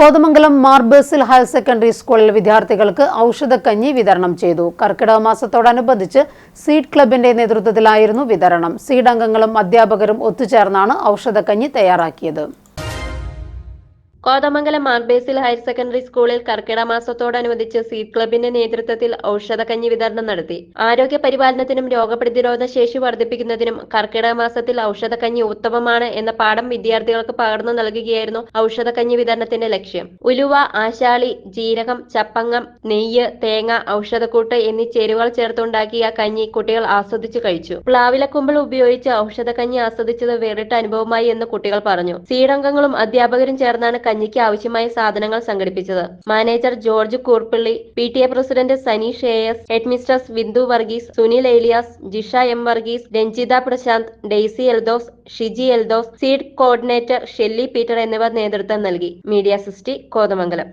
Kothamangalam Mar Basil higher secondary സ്കൂളിൽ വിദ്യാർത്ഥികൾക്ക് ഔഷധക്കഞ്ഞി വിതരണം ചെയ്തു. കർക്കിടക മാസത്തോടനുബന്ധിച്ച് സീഡ് ക്ലബിന്റെ നേതൃത്വത്തിലായിരുന്നു വിതരണം. സീഡ് അംഗങ്ങളും അധ്യാപകരും ഒത്തുചേർന്നാണ് ഔഷധക്കഞ്ഞി തയ്യാറാക്കിയത്. കോതമംഗലം മാർബേസിൽ ഹയർ സെക്കൻഡറി സ്കൂളിൽ കർക്കിട മാസത്തോടനുബന്ധിച്ച് സീഡ് ക്ലബിന്റെ നേതൃത്വത്തിൽ ഔഷധക്കഞ്ഞി വിതരണം നടത്തി. ആരോഗ്യ പരിപാലനത്തിനും രോഗപ്രതിരോധ ശേഷി വർദ്ധിപ്പിക്കുന്നതിനും കർക്കിടക മാസത്തിൽ ഔഷധക്കഞ്ഞി ഉത്തമമാണ് എന്ന പാഠം വിദ്യാർത്ഥികൾക്ക് പകർന്നു നൽകുകയായിരുന്നു ഔഷധക്കഞ്ഞി വിതരണത്തിന്റെ ലക്ഷ്യം. ഉലുവ ആശാളി ജീരകം ചപ്പങ്ങം നെയ്യ് തേങ്ങ ഔഷധക്കൂട്ട് എന്നീ ചേരുവകൾ ചേർത്തുണ്ടാക്കിയ കഞ്ഞി കുട്ടികൾ ആസ്വദിച്ചു കഴിച്ചു. പ്ലാവിലക്കുമ്പിൾ ഉപയോഗിച്ച് ഔഷധക്കഞ്ഞി ആസ്വദിച്ചത് വേറിട്ട അനുഭവമായി എന്ന് കുട്ടികൾ പറഞ്ഞു. സീഡംഗങ്ങളും അധ്യാപകരും ചേർന്നാണ് കഞ്ഞിക്ക് ആവശ്യമായ സാധനങ്ങൾ സംഘടിപ്പിച്ചത്. Manager George Koorppilly P T A president Sani Sheyas S headmistress Bindu Varghese Sunil Eliyas Jisha M Varghese Ranjitha Prashant Daisy Eldhose Shiji Eldhose seed coordinator Shelly Peter എന്നിവർ നേതൃത്വം നൽകി. മീഡിയ സിസ്റ്റി കോതമംഗലം.